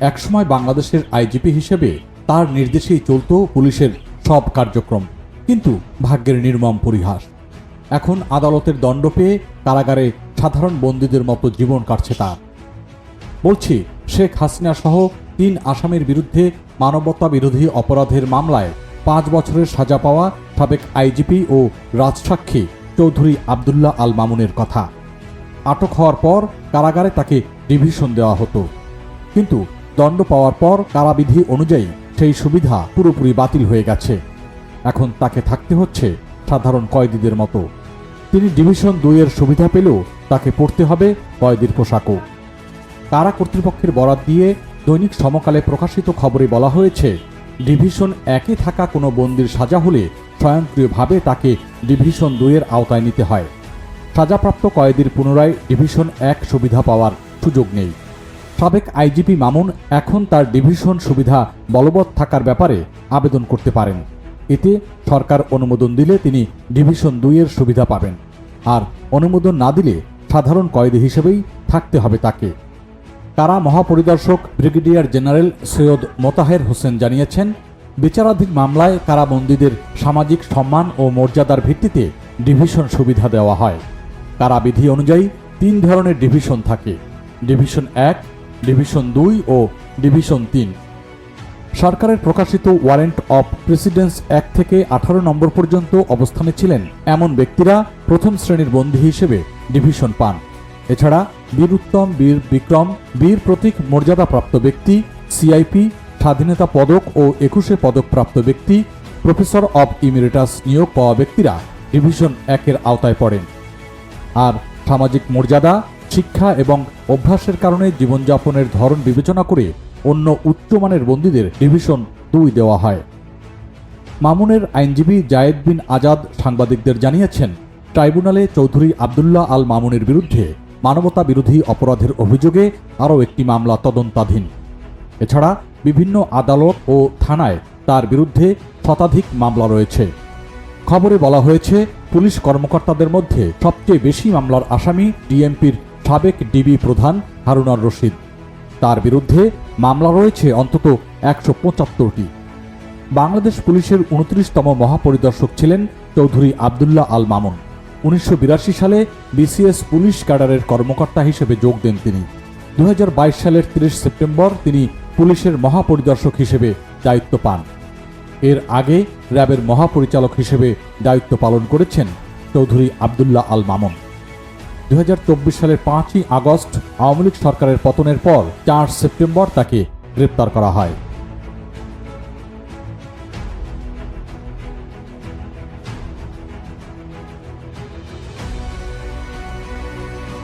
একসময় বাংলাদেশের আইজিপি হিসেবে তার নির্দেশেই চলত পুলিশের সব কার্যক্রম। কিন্তু ভাগ্যের নির্মম পরিহাস। এখন আদালতের দণ্ড পেয়ে কারাগারে সাধারণ বন্দীদের মতো জীবন কাটছে তার। বলছি, শেখ হাসিনা সহ তিন আসামির বিরুদ্ধে মানবতা বিরোধী অপরাধের মামলায় পাঁচ বছরের সাজা পাওয়া সাবেক আইজিপি ও রাজসাক্ষী চৌধুরী আবদুল্লাহ আল মামুনের কথা। আটক হওয়ার পর কারাগারে তাকে ডিভিশন দেওয়া হতো। কিন্তু দণ্ড পাওয়ার পর কারাবিধি অনুযায়ী সেই সুবিধা পুরোপুরি বাতিল হয়ে গেছে। এখন তাকে থাকতে হচ্ছে সাধারণ কয়েদিদের মতো। তিনি ডিভিশন দুইয়ের সুবিধা পেলেও তাকে পড়তে হবে কয়েদির পোশাকও। কারা কর্তৃপক্ষের বরাত দিয়ে দৈনিক সমকালে প্রকাশিত খবরে বলা হয়েছে, ডিভিশন একে থাকা কোনো বন্দির সাজা হলে স্বয়ংক্রিয়ভাবে তাকে ডিভিশন দুইয়ের আওতায় নিতে হয়। সাজাপ্রাপ্ত কয়েদির পুনরায় ডিভিশন এক সুবিধা পাওয়ার সুযোগ নেই। সাবেক আইজিপি মামুন এখন তার ডিভিশন সুবিধা বলবৎ থাকার ব্যাপারে আবেদন করতে পারেন। এতে সরকার অনুমোদন দিলে তিনি ডিভিশন দুইয়ের সুবিধা পাবেন। আর অনুমোদন না দিলে সাধারণ কয়েদি হিসেবেই থাকতে হবে তাকে। কারা মহাপরিদর্শক ব্রিগেডিয়ার জেনারেল সৈয়দ মোতাহের হোসেন জানিয়েছেন, বিচারাধীন মামলায় কারাবন্দীদের সামাজিক সম্মান ও মর্যাদার ভিত্তিতে ডিভিশন সুবিধা দেওয়া হয়। কারাবিধি অনুযায়ী তিন ধরনের ডিভিশন থাকে। ডিভিশন এক ডিভিশন দুই ও ডিভিশন তিন। সরকারের প্রকাশিত ওয়ারেন্ট অফ প্রেসিডেন্স এক থেকে আঠারো নম্বর পর্যন্ত অবস্থানে ছিলেন এমন ব্যক্তিরা প্রথম শ্রেণির বন্দী হিসেবে ডিভিশন পান। এছাড়া বীর উত্তম, বীর বিক্রম, বীর প্রতীক মর্যাদাপ্রাপ্ত ব্যক্তি সিআইপি স্বাধীনতা পদক ও একুশে পদকপ্রাপ্ত ব্যক্তি, প্রফেসর অব ইমিরেটাস নিয়োগ পাওয়া ব্যক্তিরা ডিভিশন একের আওতায় পড়েন। আর সামাজিক মর্যাদা শিক্ষা এবং অভ্যাসের কারণে জীবনযাপনের ধরন বিবেচনা করে অন্য উচ্চমানের বন্দীদের ডিভিশন দুই দেওয়া হয়। মামুনের আইনজীবী জায়েদ বিন আজাদ সাংবাদিকদের জানিয়েছেন, ট্রাইব্যুনালে চৌধুরী আবদুল্লাহ আল মামুনের বিরুদ্ধে মানবতা বিরোধী অপরাধের অভিযোগে আরও একটি মামলা তদন্তাধীন। এছাড়া বিভিন্ন আদালত ও থানায় তার বিরুদ্ধে শতাধিক মামলা রয়েছে। খবরে বলা হয়েছে, পুলিশ কর্মকর্তাদের মধ্যে সবচেয়ে বেশি মামলার আসামি ডিএমপির সাবেক ডিবি প্রধান হারুনার রশিদ। তার বিরুদ্ধে মামলা রয়েছে অন্তত একশো পঁচাত্তরটি। বাংলাদেশ পুলিশের উনত্রিশতম মহাপরিদর্শক ছিলেন চৌধুরী আবদুল্লাহ আল মামুন। উনিশশো বিরাশি সালে বিসিএস পুলিশ ক্যাডারের কর্মকর্তা হিসেবে যোগ দেন তিনি। দু হাজার বাইশ সালের ৩০ সেপ্টেম্বর তিনি পুলিশের মহাপরিদর্শক হিসেবে দায়িত্ব পান। এর আগে র্যাবের মহাপরিচালক হিসেবে দায়িত্ব পালন করেছেন চৌধুরী আবদুল্লাহ আল মামুন। দু হাজার চব্বিশ সালের পাঁচই আগস্ট আওয়ামী লীগ সরকারের পতনের পর চার সেপ্টেম্বর তাকে গ্রেপ্তার করা হয়।